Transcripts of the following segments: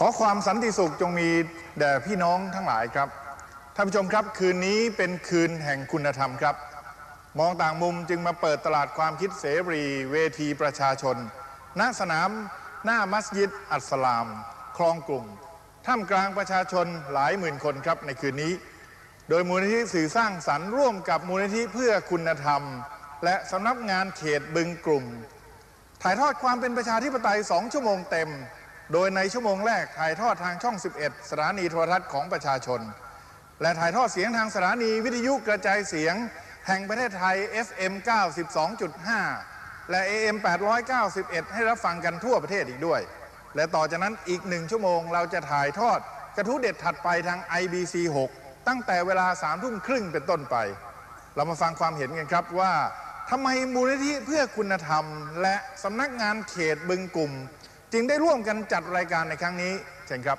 ขอความสันติสุขจงมีแด่พี่น้องทั้งหลายครับท่านผู้ชมครับ คืนนี้เป็นคืนแห่งคุณธรรมครับ มองต่างมุมจึงมาเปิดตลาดความคิดเสรีเวทีประชาชน ณสนามหน้ามัสยิดอัสสลาม คลองกลุ่มท่ามกลางประชาชนหลายหมื่นคนครับในคืนนี้ โดยมูลนิธิสื่อสร้างสรรค์ร่วมกับมูลนิธิเพื่อคุณธรรม และสำนักงานเขตบึงกลุ่ม ถ่ายทอดความเป็นประชาธิปไตย2ชั่วโมงเต็ม โดยในชั่วโมงแรกถ่ายทอดทางช่อง 11 สถานีโทรทัศน์ของประชาชน และถ่ายทอดเสียงทางสถานีวิทยุกระจายเสียง แห่งประเทศไทย FM 92.5 และ AM 891 ให้รับฟังกันทั่วประเทศอีกด้วย และต่อจากนั้นอีกหนึ่งชั่วโมงเราจะถ่ายทอดกระทู้เด็ดถัดไปทาง IBC 6 ตั้งแต่เวลา3ทุ่มครึ่งเป็นต้นไป เรามาฟังความเห็นกันครับว่าทำไมมูลนิธิเพื่อคุณธรรม และสำนักงานเขตบึงกลุ่ม จึงได้ร่วมกันจัดรายการในครั้งนี้เชิญครับ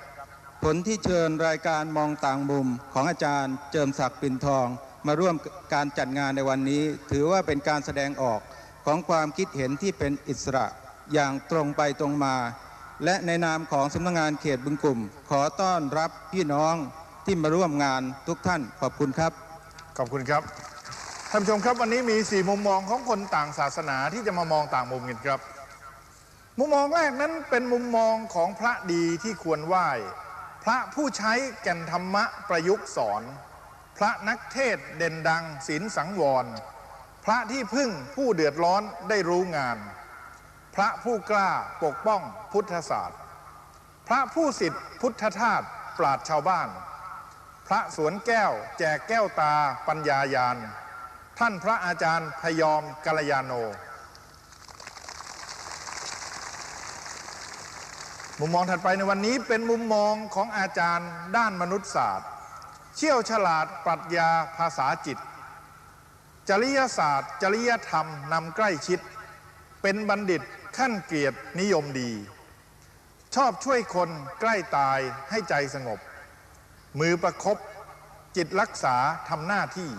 ผลที่เชิญรายการมองต่างมุมของอาจารย์เจิมศักดิ์ปิ่นทอง มาร่วมการจัดงานในวันนี้ ถือว่าเป็นการแสดงออกของความคิดเห็นที่เป็นอิสระอย่างตรงไปตรงมา และในนามของสำนักงานเขตบึงกลุ่ม ขอต้อนรับพี่น้องที่มาร่วมงานทุกท่านขอบคุณครับ ขอบคุณครับท่านผู้ชมครับวันนี้มีสี่มุมมองของคนต่างศาสนาที่จะมามองต่างมุมกันครับ มุมมองแรกนั้นเป็นมุมมองของพระดีที่ควรไหว้ พระผู้ใช้แก่นธรรมะประยุกต์สอน พระนักเทศเด่นดังศีลสังวร พระที่พึ่งผู้เดือดร้อนได้รู้งาน พระผู้กล้าปกป้องพุทธศาสตร์ พระผู้สิทธิพุทธทาสปราดชาวบ้าน พระสวนแก้วแจกแก้วตาปัญญายาน ท่านพระอาจารย์พยอมกัลยาโน มุมมองถัดไปในวันนี้เป็นมุมมองของอาจารย์ด้านมนุษยศาสตร์ เชี่ยวฉลาดปรัชญาภาษาจิต จริยศาสตร์ จริยธรรมนำใกล้ชิด เป็นบัณฑิตขั้นเกียรตินิยมดี ชอบช่วยคนใกล้ตายให้ใจสงบ มือประคบจิตรักษาทำหน้าที่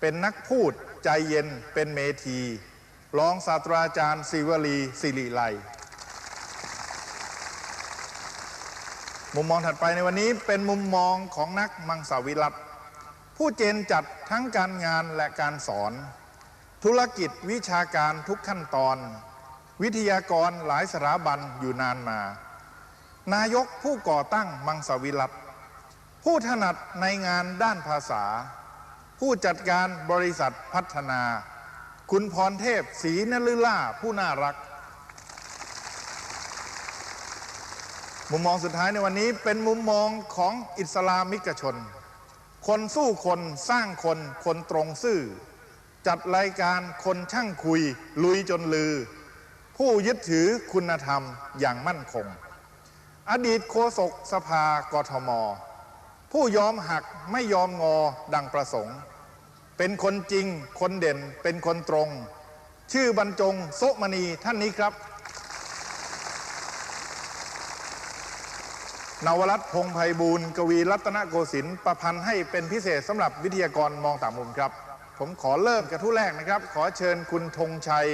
เป็นนักพูดใจเย็นเป็นเมธีรองศาสตราจารย์ศิวลีศิริไล มุมมองถัดไปในวันนี้เป็นมุมมองของนักมังสวิรัตผู้เจนจัดทั้งการงานและการสอน ธุรกิจวิชาการทุกขั้นตอน วิทยากรหลายสถาบันอยู่นานมา นายกผู้ก่อตั้งมังสวิรัตผู้ถนัดในงานด้านภาษา ผู้จัดการบริษัทพัฒนา คุณพรเทพศรีนฤล่าผู้น่ารัก มุมมองสุดท้ายในวันนี้เป็นมุมมองของอิสลามิกชน คนสู้คนสร้างคน คนตรงซื่อ จัดรายการคนช่างคุย ลุยจนลือ ผู้ยึดถือคุณธรรมอย่างมั่นคง อดีตโฆษกสภากทม ผู้ยอมหักไม่ยอมงอดังประสงค์ เป็นคนจริงคนเด่นเป็นคนตรง ชื่อบรรจงโซมณีท่านนี้ครับ นวรัตน์พงษ์ไพบูลย์กวีรัตนโกสินทร์ประพันธ์ให้เป็นพิเศษสำหรับวิทยากรมองต่างมุมครับ ผมขอเริ่มกระทู้แรกนะครับ ขอเชิญคุณธงชัย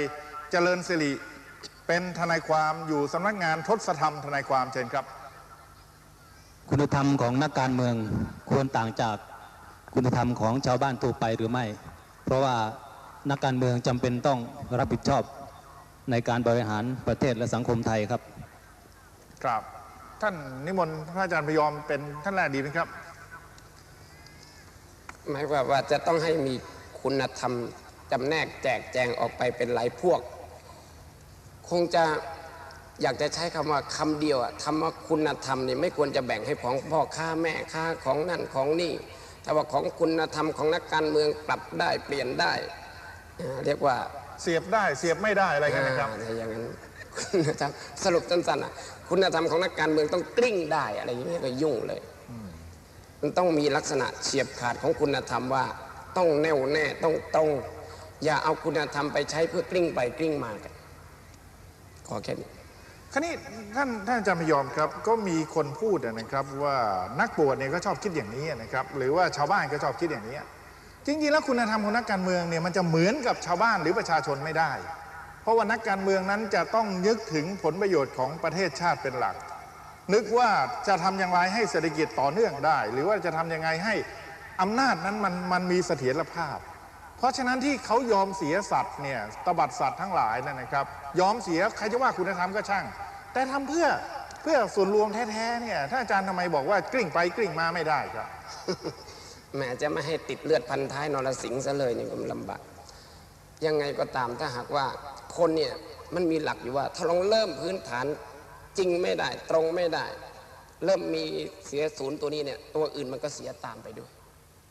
เจริญสิริ เป็นทนายความอยู่สำนักงานทศธรรมทนายความเชิญครับ คุณธรรมของนักการเมืองควรต่างจากคุณธรรมของชาวบ้านทั่วไปหรือไม่ เพราะว่านักการเมืองจำเป็นต้องรับผิดชอบในการบริหารประเทศและสังคมไทยครับ ครับ ท่านนิมนต์พระอาจารย์พยอมเป็นท่านแรกดีไหมครับ หมายความว่าจะต้องให้มีคุณธรรมจำแนกแจกแจงออกไปเป็นหลายพวก คงจะอยากจะใช้คำว่าคำเดียวอะธรรมะคุณธรรมนี่ไม่ควรจะแบ่งให้ของพ่อค้าแม่ค้าของนั่นของนี่แต่ว่าของคุณธรรมของนักการเมืองปรับได้เปลี่ยนได้อ่าเรียกว่าเสียบได้เสียบไม่ได้อะไรกันนะครับอ่าอะไรอย่างนั้นคุณธรรมสรุปสั้นๆอะ คุณธรรมของนักการเมืองต้องกลิ้งได้อะไรอย่างเงี้ยก็ยุ่งเลย มันต้องมีลักษณะเฉียบขาดของคุณธรรมว่า ต้องแน่วแน่ต้องตรงอย่าเอาคุณธรรมไปใช้เพื่อกลิ้งไปกลิ้งมากันขอแค่นี้คราวนี้ท่านท่านอาจารย์พยอมครับก็มีคนพูดนะครับว่านักบวชเนี่ยก็ชอบคิดอย่างนี้นะครับหรือว่าชาวบ้านก็ชอบคิดอย่างนี้ จริงๆแล้วคุณธรรมของนักการเมืองเนี่ยมันจะเหมือนกับชาวบ้านหรือประชาชนไม่ได้เพ ราะว่านักการเมืองนั้นจะต้องยึกถึงผลประโยชน์ของประเทศชาติเป็นหลัก นึกว่าจะทำอย่างไรให้เศรษฐกิจต่อเนื่องได้ หรือว่าจะทำยังไงให้อำนาจนั้นมันมันมีเสถียรภาพ เพราะฉะนั้นที่เขายอมเสียสัตว์เนี่ยตบัดสัตว์ทั้งหลายนั่นนะครับ ยอมเสียใครจะว่าคุณธรรมก็ช่าง แต่ทำเพื่อเพื่อส่วนรวมแท้ๆเนี่ยถ้าอาจารย์ทำไมบอกว่ากลิ้งไปกลิ้งมาไม่ได้ครับแหมจะไม่ให้ติดเลือดพันท้ายนรสิงห์ซะเลยนี่ก็ลำบากยังไงก็ตามถ้าหากว่า คนเนี่ยมันมีหลักอยู่ว่า ถ้าลองเริ่มพื้นฐานจริงไม่ได้ ตรงไม่ได้ เริ่มมีเสียศูนย์ตัวนี้เนี่ยตัวอื่นมันก็เสียตามไปด้วย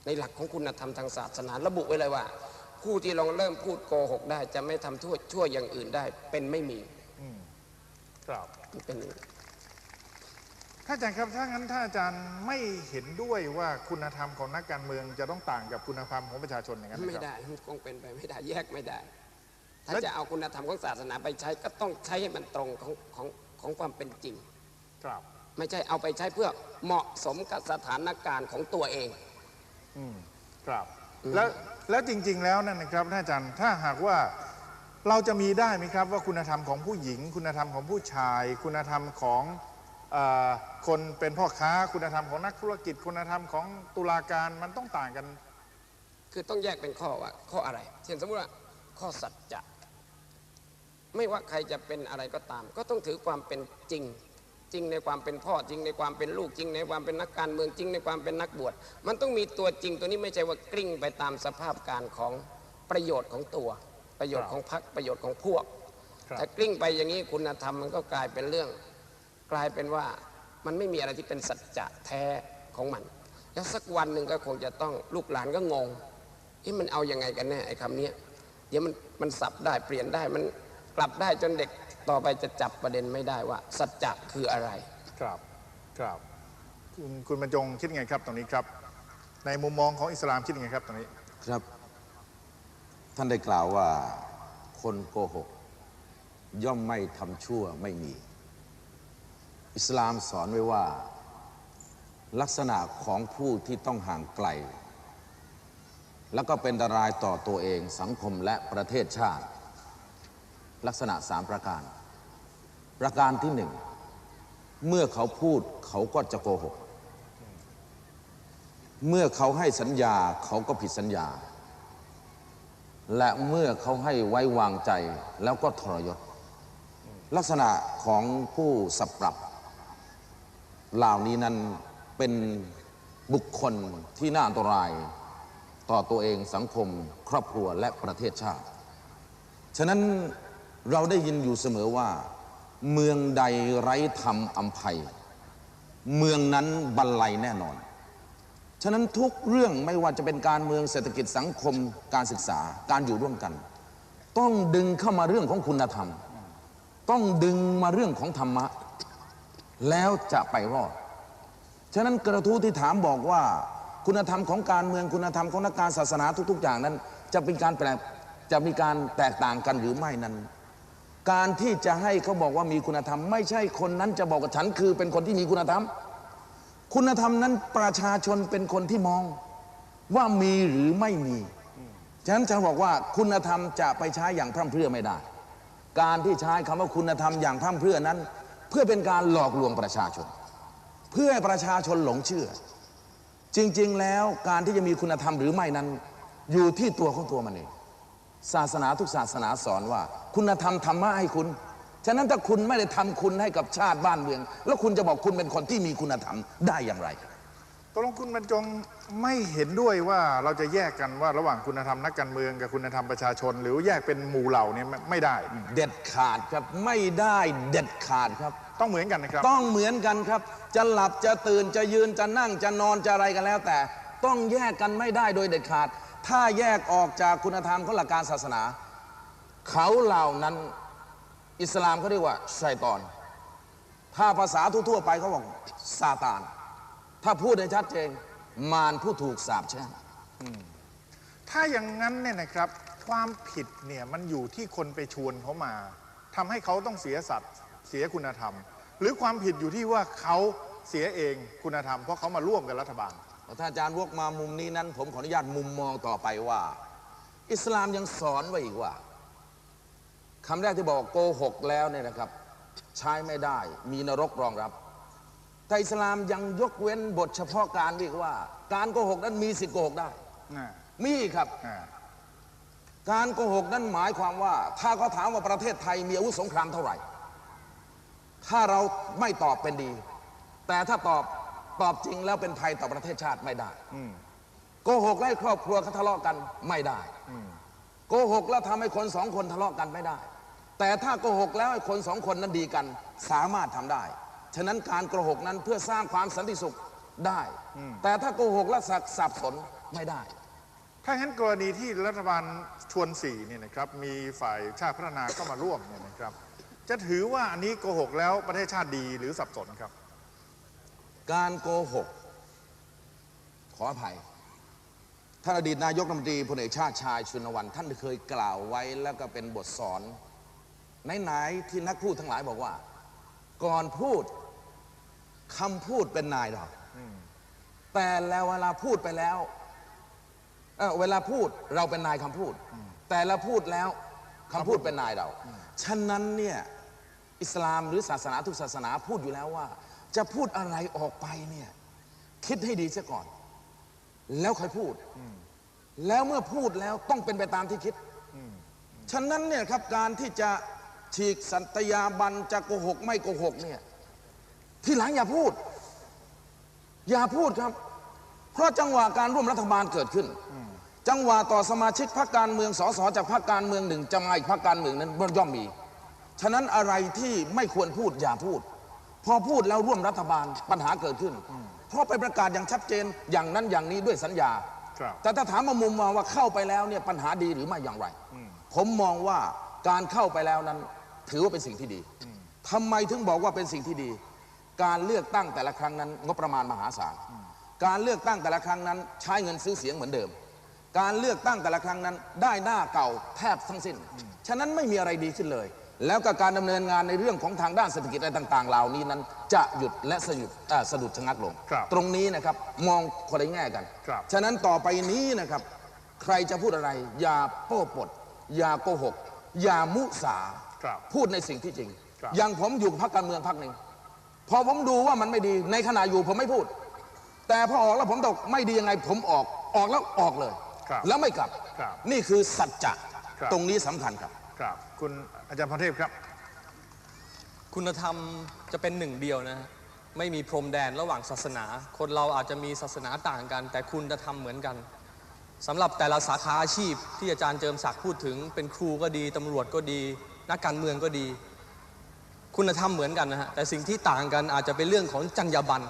ในหลักของคุณธรรมทางศาสนา ระบุไว้เลยว่า ผู้ที่ลองเริ่มพูดโกหกได้ จะไม่ทำทั่วชั่วอย่างอื่นได้ เป็นไม่มีครับมันเป็นอย่างนี้ถ้าอาจารย์ครับถ้างั้นถ้าอาจารย์ไม่เห็นด้วยว่าคุณธรรมของนักการเมืองจะต้องต่างกับคุณธรรมของประชาชนอย่างนั้นไม่นะครับได้มันคงเป็นไปไม่ได้แยกไม่ได้ ถ้าแล้วจะเอาคุณธรรมของศาสนาไปใช้ก็ต้องใช้ให้มันตรงของของของความเป็นจริง ครับไม่ใช่เอาไปใช้เพื่อเหมาะสมกับสถานการณ์ของตัวเอง อืมครับ แล้วแล้วจริง ๆ แล้วนั่นนะครับท่านอาจารย์ถ้าหากว่าเราจะมีได้ไหมครับว่าคุณธรรมของผู้หญิง คุณธรรมของผู้ชาย คุณธรรมของเออคนเป็นพ่อค้า คุณธรรมของนักธุรกิจ คุณธรรมของตุลาการมันต้องต่างกัน คือต้องแยกเป็นข้อว่าข้ออะไร เช่นสมมติว่าข้อสัจจะ ไม่ว่าใครจะเป็นอะไรก็ตาม ก็ต้องถือความเป็นจริง จริงในความเป็นพ่อจริงในความเป็นลูกจริง ในความเป็นนักการเมืองจริงในความเป็นนักบวชมันต้องมีตัวจริงตัวนี้ไม่ใช่ว่ากลิ้งไปตามสภาพการของประโยชน์ของตัว ประโยชน์ของพรรคประโยชน์ของพวกครับถ้ากลิ้งไปอย่างนี้คุณธรรมมันก็กลายเป็นเรื่อง กลายเป็นว่ามันไม่มีอะไรที่เป็นสัจจะแท้ของมัน แล้วสักวันหนึ่งก็คงจะต้องลูกหลานก็งงที่มันเอายังไงกันแน่ไอ้คำเนี้ยเดี๋ยวมันมันสับได้เปลี่ยนได้มัน กลับได้จนเด็กต่อไปจะจับประเด็นไม่ได้ว่า สัจจะคืออะไร ครับครับคุณคุณบรรจงคิดไงครับตรงนี้ครับ ในมุมมองของอิสลามคิดยังไงครับตรงนี้ ครับ ท่านได้กล่าวว่าคนโกหก ย่อมไม่ทำชั่วไม่มี อิสลามสอนไว้ว่า ลักษณะของผู้ที่ต้องห่างไกล แล้วก็เป็นอันตรายต่อตัวเองสังคมและประเทศชาติ ลักษณะสามประการ ประการที่หนึ่ง เมื่อเขาพูดเขาก็จะโกหก เมื่อเขาให้สัญญาเขาก็ผิดสัญญา และเมื่อเขาให้ไว้วางใจแล้วก็ทรยศ ลักษณะของผู้สับปรับ เหล่านี้นั้นเป็นบุคคลที่น่าอันตรายต่อตัวเองสังคมครอบครัวและประเทศชาติ ฉะนั้น เราได้ยินอยู่เสมอว่า เมืองใดไร้ธรรมอัมภัย เมืองนั้นบรรลัยแน่นอน ฉะนั้นทุกเรื่องไม่ว่าจะเป็นการเมืองเศรษฐกิจสังคมการศึกษาการอยู่ร่วมกัน ต้องดึงเข้ามาเรื่องของคุณธรรม ต้องดึงมาเรื่องของธรรมะ แล้วจะไปรอด ฉะนั้นกระทู้ที่ถามบอกว่า คุณธรรมของการเมืองคุณธรรมของนักการศาสนาทุก ๆ อย่างนั้น จะเป็นการแปลจะมีการแตกต่างกันหรือไม่นั้น การที่จะให้เขาบอกว่ามีคุณธรรม ไม่ใช่คนนั้นจะบอกกับฉันคือเป็นคนที่มีคุณธรรม คุณธรรมนั้นประชาชนเป็นคนที่มองว่ามีหรือไม่มีฉะนั้นจะบอกว่าคุณธรรมจะไปใช้อย่างพร่ำเพรื่อไม่ได้ การที่ใช้คำว่าคุณธรรมอย่างพร่ำเพรื่อนั้น เพื่อเป็นการหลอกลวงประชาชน เพื่อให้ประชาชนหลงเชื่อ จริง ๆ แล้วการที่จะมีคุณธรรมหรือไม่นั้น อยู่ที่ตัวของตัวมันเอง ศาสนาทุกศาสนาสอนว่า คุณธรรมธรรมะให้คุณ ฉะนั้นถ้าคุณไม่ได้ทำคุณให้กับชาติบ้านเมือง แล้วคุณจะบอกคุณเป็นคนที่มีคุณธรรมได้อย่างไรตกลงคุณบรรจงไม่เห็นด้วยว่าเราจะแยกกันว่าระหว่างคุณธรรมนักการเมืองกับคุณธรรมประชาชน หรือแยกเป็นหมู่เหล่าเนี่ยไม่ไม่ได้ เด็ดขาดครับไม่ได้เด็ดขาดครับ ต้องเหมือนกันนะครับ ต้องเหมือนกันครับ จะหลับจะตื่นจะยืนจะนั่งจะนอนจะอะไรกันแล้วแต่ ต้องแยกกันไม่ได้โดยเด็ดขาด ถ้าแยกออกจากคุณธรรมของหลักการศาสนา เขาเหล่านั้นอิสลามเขาเรียกว่าชัยตอน ถ้าภาษาทั่วๆไปเขาบอกซาตาน ถ้าพูดให้ชัดเจนมารผู้ถูกสาปแช่งถ้าอย่างนั้นเนี่ยนะครับ ความผิดเนี่ยมันอยู่ที่คนไปชวนเขามาทำให้เขาต้องเสียสัตว์เสียคุณธรรม หรือความผิดอยู่ที่ว่าเขาเสียเองคุณธรรม เพราะเขามาร่วมกับรัฐบาล ถ้าอาจารย์วกมามุมนี้นั้น ผมขออนุญาตมุมมองต่อไปว่า อิสลามยังสอนไว้อีกว่าคำแรกที่บอกโกหกแล้วเนี่ยนะครับ ใช้ไม่ได้ มีนรกรองรับ แต่อิสลามยังยกเว้นบทเฉพาะการเรียกว่า การโกหกนั้นมีสิทธิ์โกหกได้อ่ามีครับอ่าการโกหกนั้นหมายความว่า ถ้าเขาถามว่าประเทศไทยมีอาวุธสงครามเท่าไหร่ ถ้าเราไม่ตอบเป็นดี แต่ถ้าตอบ ตอบจริงแล้วเป็นภัยต่อประเทศชาติไม่ได้อืมโกหกแล้วให้ครอบครัวเขาทะเลาะกันไม่ได้อืมโกหกแล้วทำให้คนสองคนทะเลาะกันไม่ได้ แต่ถ้าโกหกแล้วให้คนสองคนนั้นดีกันสามารถทำได้ ฉะนั้นการโกหกนั้นเพื่อสร้างความสันติสุขได้ แต่ถ้าโกหกและสักสับสนไม่ได้ ถ้างั้นกรณีที่รัฐบาลชวนสี่เนี่ยนะครับมีฝ่ายชาติพัฒนาเข้ามาร่วมเนี่ยนะครับ จะถือว่าอันนี้โกหกแล้วประเทศชาติดีหรือสับสนครับ การโกหก ขออภัยท่านอดีตนายกรัฐมนตรีพลเอกชาติชายชุนวันท่านเคยกล่าวไว้แล้วก็เป็นบทสอนไหนๆที่นักพูดทั้งหลายบอกว่า ก่อนพูดคำพูดเป็นนายเราแต่แล้วเวลาพูดไปแล้วเเวลาพูดเราเป็นนายคำพูด แต่ละพูดแล้วคำพูดเป็นนายเรา ฉะนั้นเนี่ยอิสลามหรือศาสนาทุกศาสนาพูดอยู่แล้วว่า จะพูดอะไรออกไปเนี่ย คิดให้ดีเสียก่อน แล้วค่อยพูด แล้วเมื่อพูดแล้วต้องเป็นไปตามที่คิด ฉะนั้นเนี่ยครับการที่จะฉีกสัตยาบันจะโกหกไม่โกหกเนี่ย ที่หลังอย่าพูด อย่าพูดครับ เพราะจังหวะการร่วมรัฐบาลเกิดขึ้น จังหวะต่อสมาชิกพรรคการเมืองสสจากพรรคการเมืองหนึ่งจะมาอีกพรรคการเมืองนั้นย่อมมี ฉะนั้นอะไรที่ไม่ควรพูดอย่าพูด พอพูดแล้วร่วมรัฐบาลปัญหาเกิดขึ้น เพราะไปประกาศอย่างชัดเจนอย่างนั้นอย่างนี้ด้วยสัญญา ครับ แต่ถ้าถามมามุมมองว่าเข้าไปแล้วเนี่ยปัญหาดีหรือไม่อย่างไร ผมมองว่าการเข้าไปแล้วนั้นถือว่าเป็นสิ่งที่ดีทำไมถึงบอกว่าเป็นสิ่งที่ดี การเลือกตั้งแต่ละครั้งนั้นงบประมาณมหาศาล การเลือกตั้งแต่ละครั้งนั้น ใช้เงินซื้อเสียงเหมือนเดิม การเลือกตั้งแต่ละครั้งนั้น ได้หน้าเก่าแทบทั้งสิ้น ฉะนั้นไม่มีอะไรดีขึ้นเลย แล้วก็การดำเนินงานในเรื่องของทางด้านเศรษฐกิจอะไรต่าง ๆ เหล่านี้นั้น จะหยุดและสะดุดเอ่อสะดุดชะงักลงครับตรงนี้นะครับมองคนละแง่กันครับฉะนั้นต่อไปนี้นะครับ ใครจะพูดอะไร อย่าโป้ปด อย่าโกหก อย่ามุสาครับพูดในสิ่งที่จริงครับอย่างผมอยู่กับพรรคการเมืองพรรคหนึ่งพอผมดูว่ามันไม่ดีในขณะอยู่ผมไม่พูด แต่พอออกแล้วผมตกไม่ดียังไงผมออกออกแล้วออกเลยครับแล้วไม่กลับครับ นี่คือสัจจะครับตรงนี้สำคัญครับ ครับคุณอาจารย์พรเทพครับ คุณธรรมจะเป็นหนึ่งเดียวนะฮะไม่มีพรมแดนระหว่างศาสนา คนเราอาจจะมีศาสนาต่างกัน แต่คุณธรรมเหมือนกันสำหรับแต่ละสาขาอาชีพที่อาจารย์เจิมศักดิ์พูดถึง เป็นครูก็ดีตำรวจก็ดี นักการเมืองก็ดี คุณธรรมเหมือนกันนะฮะแต่สิ่งที่ต่างกันอาจจะเป็นเรื่องของจรรยาบรรณ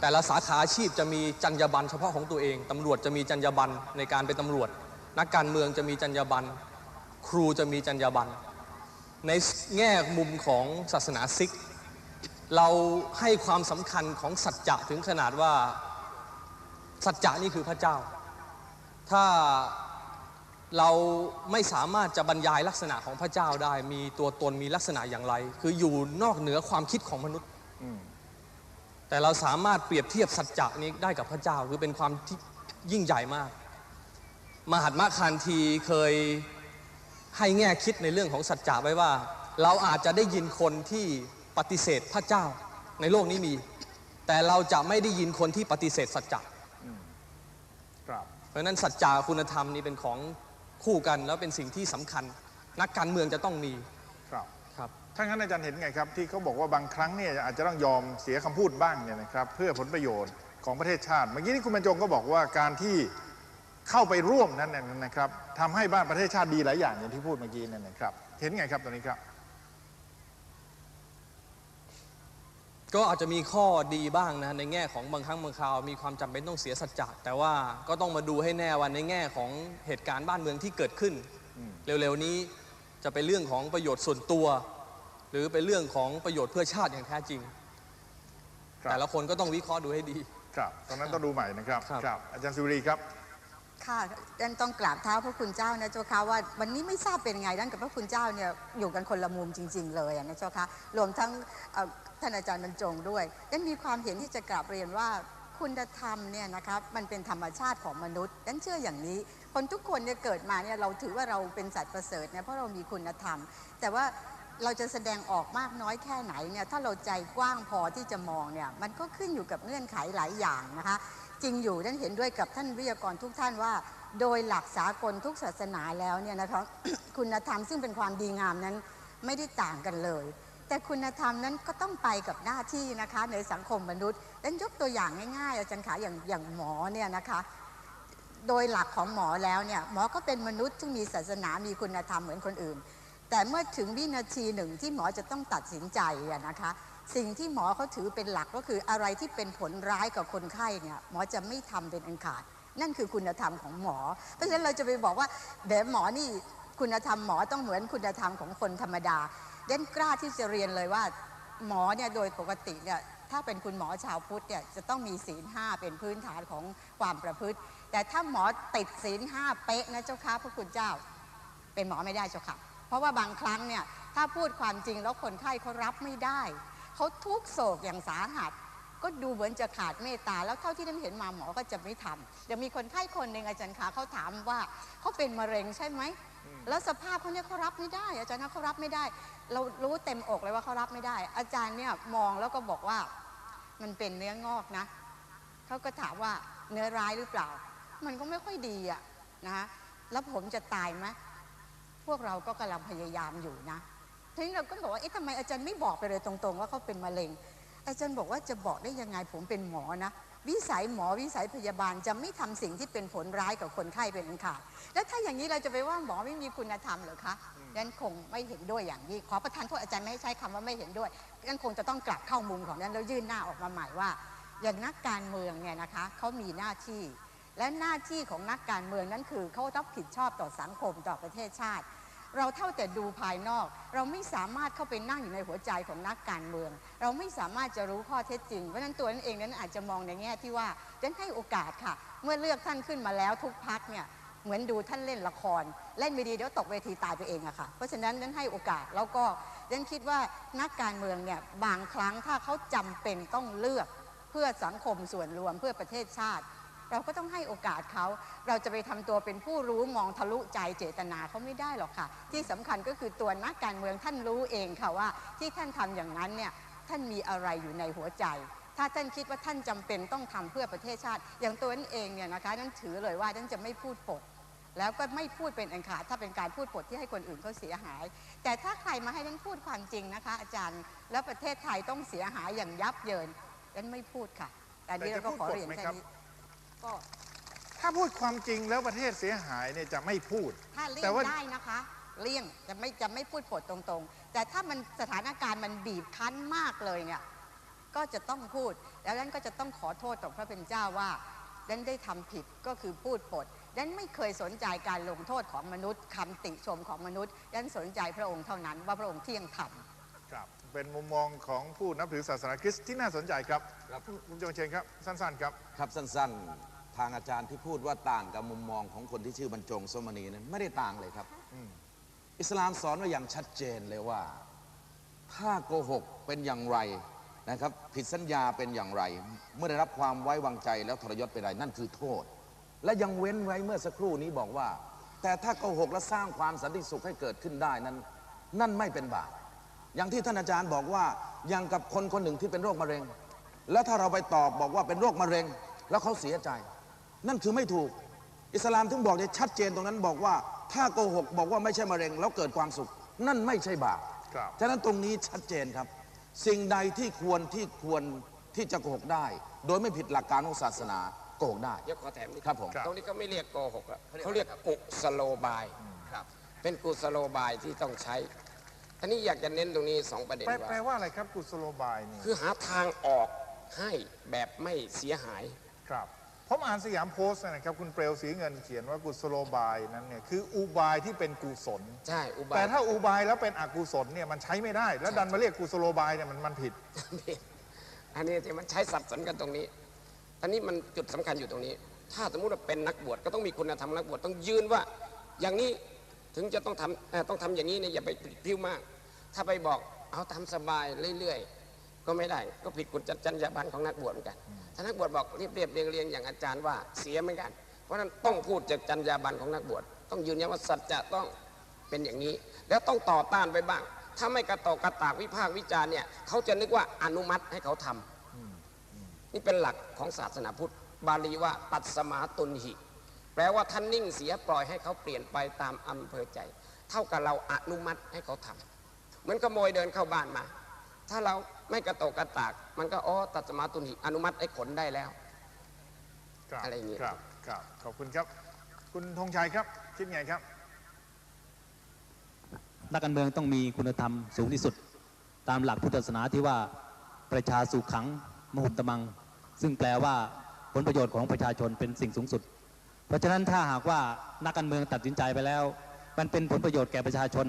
แต่ละสาขาอาชีพจะมีจรรยาบรรณเฉพาะของตัวเองตำรวจจะมีจรรยาบรรณในการเป็นตำรวจ นักการเมืองจะมีจรรยาบรรณ ครูจะมีจรรยาบรรณในแง่มุมของศาสนาซิก เราให้ความสำคัญของสัจจะถึงขนาดว่า สัจจะนี่คือพระเจ้า ถ้าเราไม่สามารถจะบรรยายลักษณะของพระเจ้าได้ มีตัวตนมีลักษณะอย่างไร คืออยู่นอกเหนือความคิดของมนุษย์แต่เราสามารถเปรียบเทียบสัจจะนี้ได้กับพระเจ้า คือเป็นความที่ยิ่งใหญ่มาก มหัตมาคานทีเคย ให้แง่คิดในเรื่องของสัจจะไว้ว่า เราอาจจะได้ยินคนที่ปฏิเสธพระเจ้าในโลกนี้มี แต่เราจะไม่ได้ยินคนที่ปฏิเสธสัจจะครับเพราะฉะนั้นสัจจะคุณธรรมนี่เป็นของคู่กันแล้วเป็นสิ่งที่สำคัญ นักการเมืองจะต้องมีครับครับถ้างั้นอาจารย์เห็นไงครับที่เขาบอกว่าบางครั้งเนี่ยอาจจะต้องยอมเสียคำพูดบ้างเนี่ยนะครับเพื่อผลประโยชน์ของประเทศชาติ เมื่อกี้ที่คุณบรรจงก็บอกว่าการที่ เข้าไปร่วมนั้นน่ะนะครับทำให้บ้านประเทศชาติดีหลายอย่างอย่างที่พูดเมื่อกี้นั่นนะครับ เห็นไงครับตรงนี้ครับ ก็อาจจะมีข้อดีบ้างนะในแง่ของบางครั้งบางคราวมีความจำเป็นต้องเสียสัจจะแต่ว่าก็ต้องมาดูให้แน่ว่าในแง่ของเหตุการณ์บ้านเมืองที่เกิดขึ้น เร็วๆนี้จะเป็นเรื่องของประโยชน์ส่วนตัว หรือเป็นเรื่องของประโยชน์เพื่อชาติอย่างแท้จริงครับแต่ละคนก็ต้องวิเคราะห์ดูให้ดี ครับตอนนั้นต้องดูใหม่นะครับครับครับอาจารย์สุรีครับ ค่ะดันต้องกราบเท้าพระคุณเจ้านะเจ้าค่ะว่าวันนี้ไม่ทราบเป็นไงดันกับพระคุณเจ้าเนี่ยอยู่กันคนละมุมจริง ๆ เลยนะเจ้าค่ะรวมทั้งท่านอาจารย์บรรจงด้วยดันมีความเห็นที่จะกราบเรียนว่าคุณธรรมเนี่ยนะครับมันเป็นธรรมชาติของมนุษย์ดันเชื่ออย่างนี้ คนทุกคนเนี่ยเกิดมาเนี่ยเราถือว่าเราเป็นสัตว์ประเสริฐเนี่ยเพราะเรามีคุณธรรม แต่ว่าเราจะแสดงออกมากน้อยแค่ไหนเนี่ยถ้าเราใจกว้างพอที่จะมองเนี่ยมันก็ขึ้นอยู่กับเงื่อนไขหลายอย่างนะคะ จริงอยู่ท่านเห็นด้วยกับท่านวิทยากรทุกท่านว่า โดยหลักสากลทุกศาสนาแล้วเนี่ยนะคะคุณธรรมซึ่งเป็นความดีงามนั้นไม่ได้ต่างกันเลย แต่คุณธรรมนั้นก็ต้องไปกับหน้าที่นะคะในสังคมมนุษย์ดันยกตัวอย่างง่ายๆ อาจารย์ขาอย่างอย่างหมอเนี่ยนะคะโดยหลักของหมอแล้วเนี่ยหมอก็เป็นมนุษย์ซึ่มีศาสนามีคุณธรรมเหมือนคนอื่น แต่เมื่อถึงวินาทีหนึ่งที่หมอจะต้องตัดสินใจนะคะ สิ่งที่หมอเขาถือเป็นหลักก็คืออะไรที่เป็นผลร้ายกับคนไข้เนี่ยหมอจะไม่ทำเป็นอันขาด นั่นคือคุณธรรมของหมอ เพราะฉะนั้นเราจะไปบอกว่าเดี๋ยวหมอนี่คุณธรรมหมอต้องเหมือนคุณธรรมของคนธรรมดาเด่นกล้าที่จะเรียนเลยว่า หมอเนี่ยโดยปกติเนี่ยถ้าเป็นคุณหมอชาวพุทธเนี่ยจะต้องมีศีลห้าเป็นพื้นฐานของความประพฤติ แต่ถ้าหมอติดศีลห้าเป๊ะนะเจ้าค่ะพระคุณเจ้า เป็นหมอไม่ได้เจ้าค่ะ เพราะว่าบางครั้งเนี่ยถ้าพูดความจริงแล้วคนไข้เขารับไม่ได้ เขาทุกข์โศกอย่างสาหัส ก็ดูเหมือนจะขาดเมตตา แล้วเท่าที่ท่านเห็นมาหมอก็จะไม่ทำเดี๋ยวมีคนไข้คนหนึ่งอาจารย์ขาเขาถามว่าเขาเป็นมะเร็งใช่ไหมแล้วสภาพเขาเนี่ยเขารับไม่ได้ อาจารย์คะเขารับไม่ได้ เรารู้เต็มอกเลยว่าเขารับไม่ได้ อาจารย์เนี่ยมองแล้วก็บอกว่ามันเป็นเนื้องอกนะเขาก็ถามว่าเนื้อร้ายหรือเปล่า มันก็ไม่ค่อยดีอะนะแล้วผมจะตายไหมพวกเราก็กำลังพยายามอยู่นะ ทีนี้เราก็บอกว่าเอ๊ะทำไมอาจารย์ไม่บอกไปเลยตรงๆ ว่าเขาเป็นมะเร็ง อาจารย์บอกว่าจะบอกได้ยังไงผมเป็นหมอนะวิสัยหมอวิสัยพยาบาลจะไม่ทำสิ่งที่เป็นผลร้ายกับคนไข้เป็นอันขาดแล้วถ้าอย่างนี้เราจะไปว่าหมอไม่มีคุณธรรมเหรอคะดันคงไม่เห็นด้วยอย่างนี้ขอประทานโทษอาจารย์ไม่ให้ใช้คำว่าไม่เห็นด้วยดันคงจะต้องกลับเข้ามุมของนั้นแล้วยื่นหน้าออกมาใหม่ว่า อย่างนักการเมืองเนี่ยนะคะเขามีหน้าที่ และหน้าที่ของนักการเมืองนั้นคือเขาต้องผิดชอบต่อสังคมต่อประเทศชาติ เราเท่าแต่ดูภายนอก เราไม่สามารถเข้าไปนั่งอยู่ในหัวใจของนักการเมือง เราไม่สามารถจะรู้ข้อเท็จจริงเพราะนั้นตัวนั้นเองนั้นอาจจะมองในแง่ที่ว่าดันให้โอกาสค่ะ เมื่อเลือกท่านขึ้นมาแล้วทุกพักเนี่ยเหมือนดูท่านเล่นละคร เล่นไม่ดีเดี๋ยวตกเวทีตายไปเองอะค่ะ เพราะฉะนั้นนั้นให้โอกาสแล้วก็ดันคิดว่านักการเมืองเนี่ยบางครั้งถ้าเขาจำเป็นต้องเลือกเพื่อสังคมส่วนรวมเพื่อประเทศชาติ เราก็ต้องให้โอกาสเขา เราจะไปทำตัวเป็นผู้รู้มองทะลุใจเจตนาเขาไม่ได้หรอกค่ะ ที่สำคัญก็คือตัวนักการเมืองท่านรู้เองค่ะว่า ที่ท่านทำอย่างนั้นเนี่ยท่านมีอะไรอยู่ในหัวใจ ถ้าท่านคิดว่าท่านจำเป็นต้องทำเพื่อประเทศชาติ อย่างตัวนั้นเองเนี่ยนะคะนั่นถือเลยว่าท่านจะไม่พูดปดแล้วก็ไม่พูดเป็นอันขาดถ้าเป็นการพูดปดที่ให้คนอื่นเขาเสียหาย แต่ถ้าใครมาให้ท่านพูดความจริงนะคะ อาจารย์ แล้วประเทศไทยต้องเสียหายอย่างยับเยินท่านไม่พูดค่ะแต่นี้เราก็ขอเรียนแค่นี้ ก็ถ้าพูดความจริงแล้วประเทศเสียหายเนี่ยจะไม่พูด ถ้าเลี่แต่ยงว่า ได้นะคะ เลี่ยงจะไม่จะไม่พูดปดตรงๆ แต่ถ้ามันสถานการณ์มันบีบคั้นมากเลยเนี่ยก็จะต้องพูด แล้วนั้นก็จะต้องขอโทษต่อพระเป็นเจ้าว่าดันได้ทำผิดก็คือพูดปดดันไม่เคยสนใจการลงโทษของมนุษย์คำติชมของมนุษย์ดันสนใจพระองค์เท่านั้นว่าพระองค์เที่ยงธรรมครับ เป็นมุมมองของผู้นับถือศาสนาคริสต์ที่น่าสนใจครับครับ คุณจงเชนครับ สั้นๆครับ ครับสั้นๆ ทางอาจารย์ที่พูดว่าต่างกับมุมมองของคนที่ชื่อบรรจงสมณีนั้นไม่ได้ต่างเลยครับอืมอิสลามสอนไว้อย่างชัดเจนเลยว่า ถ้าโกหกเป็นอย่างไรนะครับ ผิดสัญญาเป็นอย่างไร เมื่อได้รับความไว้วางใจแล้วทรยศไปใดนั่นคือโทษ และยังเว้นไว้เมื่อสักครู่นี้บอกว่า แต่ถ้าโกหกและสร้างความสันติสุขให้เกิดขึ้นได้นั้น นั่นไม่เป็นบาป อย่างที่ท่านอาจารย์บอกว่าอย่างกับคนคนหนึ่งที่เป็นโรคมะเร็ง แล้วถ้าเราไปตอบบอกว่าเป็นโรคมะเร็ง แล้วเขาเสียใจ นั่นคือไม่ถูก อิสลามถึงบอกได้ชัดเจนตรงนั้นบอกว่า ถ้าโกหกบอกว่าไม่ใช่มะเร็ง แล้วเกิดความสุข นั่นไม่ใช่บาปครับฉะนั้นตรงนี้ชัดเจนครับ สิ่งใดที่ควรที่ควรที่จะโกหกได้ โดยไม่ผิดหลักการของศาสนาโกหกได้เดี๋ยวขอแถมนิดครับผมตรงนี้เขาไม่เรียกโกหกละเขาเรียกกุสโลบายเป็นกุสโลบายที่ต้องใช้ ทีนี้อยากจะเน้นตรงนี้สองประเด็นแปลว่าแปลว่าอะไรครับกุศโลบายนี่คือหาทางออกให้แบบไม่เสียหาย ครับผมอ่านสยามโพสต์นะครับ คุณเปลวสีเงินเขียนว่ากุศโลบายนั้นเนี่ยคืออุบายที่เป็นกุศล ใช่อุบายแต่ถ้าอุบายแล้วเป็นอกุศลเนี่ยมันใช้ไม่ได้ แล้วดันมาเรียกกุศโลบายเนี่ยมันมันผิดอันนี้ที่มันใช้สับสนกันตรงนี้ อันนี้มันจุดสำคัญอยู่ตรงนี้ ถ้าสมมุติว่าเป็นนักบวชก็ต้องมีคุณธรรมนักบวชต้องยืนว่า อย่างนี้ ถึงจะต้องทำเอ่อต้องทำอย่างนี้เนี่ยอย่าไปพิ้วมาก ถ้าไปบอกเอาทำสบายเรื่อยๆ ก็ไม่ได้ ก็ผิดกฎจรรยาบรรณของนักบวชเหมือนกัน ถ้านักบวชบอกเรียบเรียบๆเรียงเรียงๆอย่างอาจารย์ว่าเสียเหมือนกัน เพราะฉะนั้นต้องพูดจากจรรยาบรรณของนักบวช ต้องยืนยันว่าสัจจะต้องเป็นอย่างนี้ แล้วต้องต่อต้านไปบ้าง ถ้าไม่กระตอกกระตากวิพากษ์วิจารณ์เนี่ยเขาจะนึกว่าอนุมัติให้เขาทำนี่เป็นหลักของศาสนาพุทธ บาลีว่าตัดสมาตุนหิ แปลว่าท่านนิ่งเสียปล่อยให้เขาเปลี่ยนไปตามอำเภอใจ เท่ากับเราอนุมัติให้เขาทำเหมือนขโมยเดินเข้าบ้านมา ถ้าเราไม่กระตอกกระตาก มันก็อ๋อตัดสมาตุนหิอนุมัติให้ขนได้แล้วครับอะไรอย่างเงี้ยครับครับขอบคุณครับ คุณธงชัยครับ คิดไงครับ นักการเมืองต้องมีคุณธรรมสูงที่สุด ตามหลักพุทธศาสนาที่ว่าประชาสุขขังมหุตตมัง ซึ่งแปลว่าผลประโยชน์ของประชาชนเป็นสิ่งสูงสุด เพราะฉะนั้นถ้าหากว่านักการเมืองตัดสินใจไปแล้ว มันเป็นผลประโยชน์แก่ประชาชน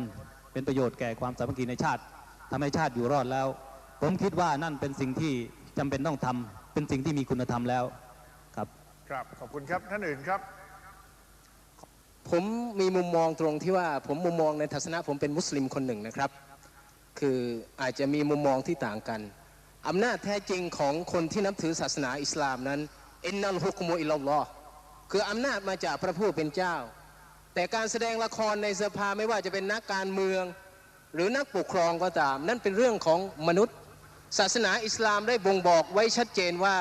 เป็นประโยชน์แก่ความสามัคคีในชาติทำให้ชาติอยู่รอดแล้ว ผมคิดว่านั่นเป็นสิ่งที่จำเป็นต้องทำเป็นสิ่งที่มีคุณธรรมแล้วครับ ครับขอบคุณครับท่านอื่นครับ ผมมีมุมมองตรงที่ว่าผมมุมมองในทัศนะผมเป็นมุสลิมคนหนึ่งนะครับ คืออาจจะมีมุมมองที่ต่างกันอำนาจแท้จริงของคนที่นับถือศาสนาอิสลามนั้นอินนัลฮุกมุอิลลอฮ์ คืออำนาจมาจากพระผู้เป็นเจ้า แต่การแสดงละครในสภาไม่ว่าจะเป็นนักการเมือง หรือนักปกครองก็ตาม นั่นเป็นเรื่องของมนุษย์ ศาสนาอิสลามได้บ่งบอกไว้ชัดเจนว่า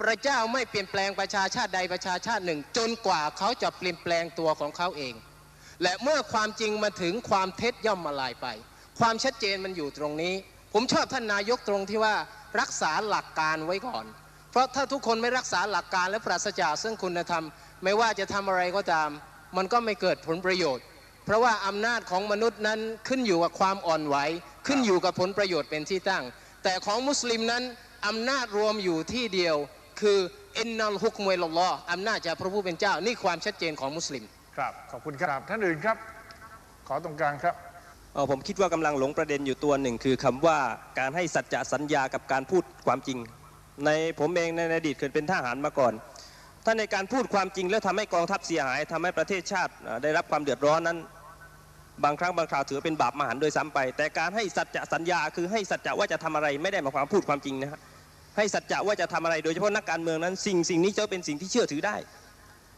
พระเจ้าไม่เปลี่ยนแปลงประชาชาติใดประชาชาติหนึ่ง จนกว่าเขาจะเปลี่ยนแปลงตัวของเขาเอง และเมื่อความจริงมาถึงความเท็จย่อมมาลายไป ความชัดเจนมันอยู่ตรงนี้ ผมชอบท่านนายกตรงที่ว่ารักษาหลักการไว้ก่อน เพราะถ้าทุกคนไม่รักษาหลักการและปราศจากซึ่งคุณธรรม ไม่ว่าจะทำอะไรก็ตาม มันก็ไม่เกิดผลประโยชน์ เพราะว่าอำนาจของมนุษย์นั้นขึ้นอยู่กับความอ่อนไหวขึ้นอยู่กับผลประโยชน์เป็นที่ตั้ง แต่ของมุสลิมนั้นอำนาจรวมอยู่ที่เดียว คืออินนัลฮุกมุลลอฮ์อำนาจจากพระผู้เป็นเจ้านี่ความชัดเจนของมุสลิม ครับขอบคุณครับท่านอื่นครับ ขอตรงกลางครับเอ่อผมคิดว่ากำลังหลงประเด็นอยู่ตัวหนึ่ง คือคำว่าการให้สัจจะสัญญากับการพูดความจริง ในผมเองในอดีตเคยเป็นทหารมาก่อนถ้าในการพูดความจริงแล้วทำให้กองทัพเสียหายทำให้ประเทศชาติได้รับความเดือดร้อนนั้น บางครั้งบางคราวถือเป็นบาปมหันต์โดยซ้ำไป แต่การให้สัจจะสัญญาคือให้สัจจะว่าจะทำอะไรไม่ได้หมายความพูดความจริงนะครับให้สัจจะว่าจะทำอะไรโดยเฉพาะนักการเมืองนั้นสิ่งสิ่งนี้จะเป็นสิ่งที่เชื่อถือได้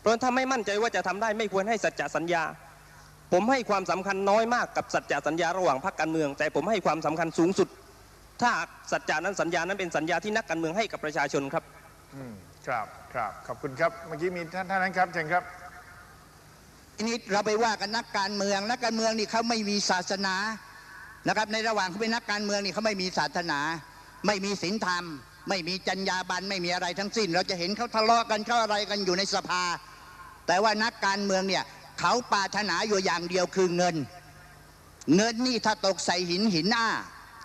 เพราะถ้าไม่มั่นใจว่าจะทำได้ไม่ควรให้สัจจะสัญญา ผมให้ความสำคัญน้อยมากกับสัจจะสัญญาระหว่างพรรคการเมือง แต่ผมให้ความสำคัญสูงสุด ถ้าสัจจานั้นสัญญานั้นเป็นสัญญาที่นักการเมืองให้กับประชาชนครับ อืมครับครับขอบคุณครับ เมื่อกี้มีท่านท่านนั้นครับเชิญครับทีนี้เราไปว่ากันนักการเมือง นักการเมืองนี่เขาไม่มีศาสนานะครับ ในระหว่างเขาเป็นนักการเมืองนี่เขาไม่มีศาสนา ไม่มีศีลธรรม ไม่มีจรรยาบรรณไม่มีอะไรทั้งสิ้น เราจะเห็นเขาทะเลาะกันเขาอะไรกันอยู่ในสภา แต่ว่านักการเมืองเนี่ยเขาปรารถนาอยู่อย่างเดียวคือเงิน เงินนี่ถ้าตกใส่หินหินอ้า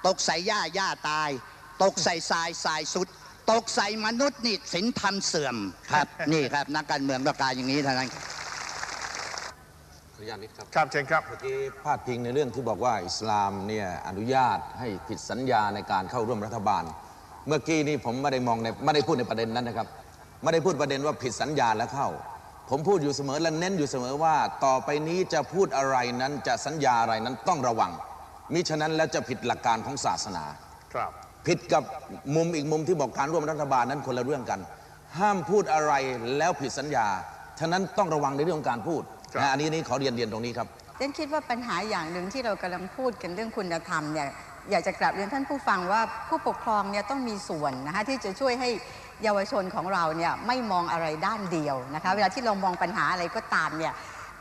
ตกใส่หญ้าหญ้าตาย ตกใส่ทรายทรายสุด ตกใส่มนุษย์นี่ศีลธรรมเสื่อมครับ นี่ครับนักการเมืองประการอย่างนี้เท่านั้นครับขออนุญาตนิดครับครับเชิญครับเมื่อกี้พาดพิงในเรื่องที่บอกว่าอิสลามเนี่ยอนุญาตให้ผิดสัญญาในการเข้าร่วมรัฐบาล เมื่อกี้นี้ผมไม่ได้มองในไม่ได้พูดในประเด็นนั้นนะครับไม่ได้พูดประเด็นว่าผิดสัญญาแล้วเข้า ผมพูดอยู่เสมอและเน้นอยู่เสมอว่า ต่อไปนี้จะพูดอะไรนั้นจะสัญญาอะไรนั้นต้องระวัง มิฉะนั้นแล้วจะผิดหลักการของศาสนา ครับผิดกับมุมอีกมุมที่บอกการร่วมรัฐบาลนั้นคนละเรื่องกัน ห้ามพูดอะไรแล้วผิดสัญญา ฉะนั้นต้องระวังในเรื่องของการพูดครับนะอันนี้นี่ขอเรียนเรียนตรงนี้ครับเรนคิดว่าปัญหาอย่างหนึ่งที่เรากำลังพูดกันเรื่องคุณธรรมเนี่ยอยากจะกลับเรียนท่านผู้ฟังว่าผู้ปกครองเนี่ยต้องมีส่วนนะคะที่จะช่วยให้เยาวชนของเราเนี่ยไม่มองอะไรด้านเดียวนะคะเวลาที่เรามองปัญหาอะไรก็ตามเนี่ย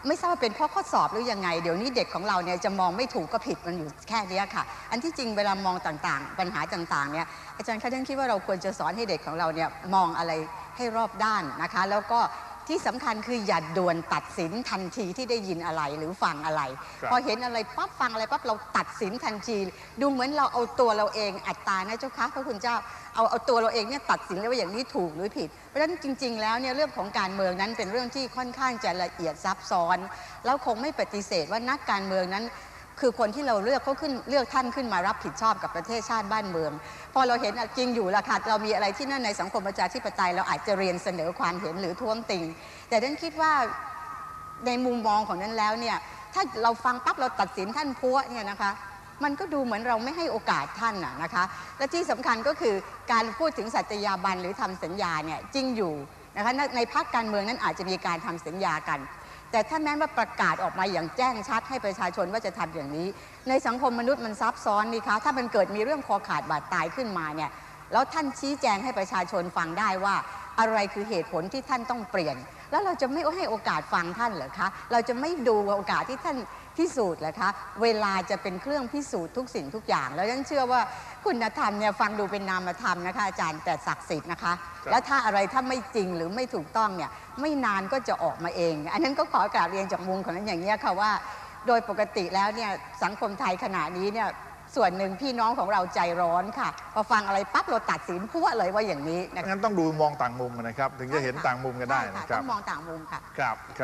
ไม่ทราบว่าเป็นเพราะข้อสอบหรือยังไง เดี๋ยวนี้เด็กของเราเนี่ยจะมองไม่ถูกก็ผิดมันอยู่แค่นี้ค่ะ อันที่จริงเวลามองต่างๆ ปัญหาต่างๆเนี่ยอาจารย์คะท่านคิดว่าเราควรจะสอนให้เด็กของเราเนี่ยมองอะไรให้รอบด้านนะคะ แล้วก็ ที่สำคัญคืออย่าด่วนตัดสินทันทีที่ได้ยินอะไรหรือฟังอะไรครับพอเห็นอะไรปั๊บฟังอะไรปั๊บเราตัดสินทันที ดูเหมือนเราเอาตัวเราเองอัตตานะเจ้าคะพระคุณเจ้าเอาเอาตัวเราเองเนี่ยตัดสินเลยว่าอย่างนี้ถูกหรือผิด เพราะฉะนั้นจริง ๆ แล้วเนี่ยเรื่องของการเมืองนั้นเป็นเรื่องที่ค่อนข้างจะละเอียดซับซ้อน แล้วคงไม่ปฏิเสธว่านักการเมืองนั้น คือคนที่เราเลือกเขาขึ้นเลือกท่านขึ้นมารับผิดชอบกับประเทศชาติบ้านเมือง พอเราเห็นจริงอยู่ละค่ะเรามีอะไรที่นั่นในสังคมประชาธิปไตยเราอาจจะเรียนเสนอความเห็นหรือท้วงติง แต่ท่านคิดว่าในมุมมองของนั้นแล้วเนี่ยถ้าเราฟังปั๊บเราตัดสินท่านพัวเนี่ยนะคะมันก็ดูเหมือนเราไม่ให้โอกาสท่านนะนะคะ และที่สำคัญก็คือการพูดถึงสัตยาบันหรือทำสัญญาเนี่ยจริงอยู่นะคะในในพักการเมืองนั้นอาจจะมีการทำสัญญากัน แต่ถ้าแม้ว่าประกาศออกมาอย่างแจ้งชัดให้ประชาชนว่าจะทำอย่างนี้ ในสังคมมนุษย์มันซับซ้อนนี่คะถ้ามันเกิดมีเรื่องคอขาดบาดตายขึ้นมาเนี่ยแล้วท่านชี้แจงให้ประชาชนฟังได้ว่า อะไรคือเหตุผลที่ท่านต้องเปลี่ยน แล้วเราจะไม่ให้โอกาสฟังท่านเหรอคะ เราจะไม่ดูโอกาสที่ท่าน พิสูจน์เหรอคะ เวลาจะเป็นเครื่องพิสูจน์ทุกสิ่งทุกอย่าง แล้วฉันเชื่อว่าคุณธรรมเนี่ยฟังดูเป็นนามธรรมนะคะอาจารย์แต่ศักดิ์สิทธิ์นะคะ ครับแล้วถ้าอะไรถ้าไม่จริงหรือไม่ถูกต้องเนี่ยไม่นานก็จะออกมาเอง อันนั้นก็ขอกราบเรียนจากมุมของนั้นอย่างนี้ยค่ะว่า โดยปกติแล้วเนี่ยสังคมไทยขณะนี้เนี่ยส่วนหนึ่งพี่น้องของเราใจร้อนค่ะ พอฟังอะไรปั๊บเราตัดสินพัวเลยว่าอย่างนี้นะคะงั้นต้องดูมองต่างมุมนะครับ ถึงจะเห็นต่างมุมกันได้ใช่นะคต้รัอบงมองต่างมุมค่ะ ครับ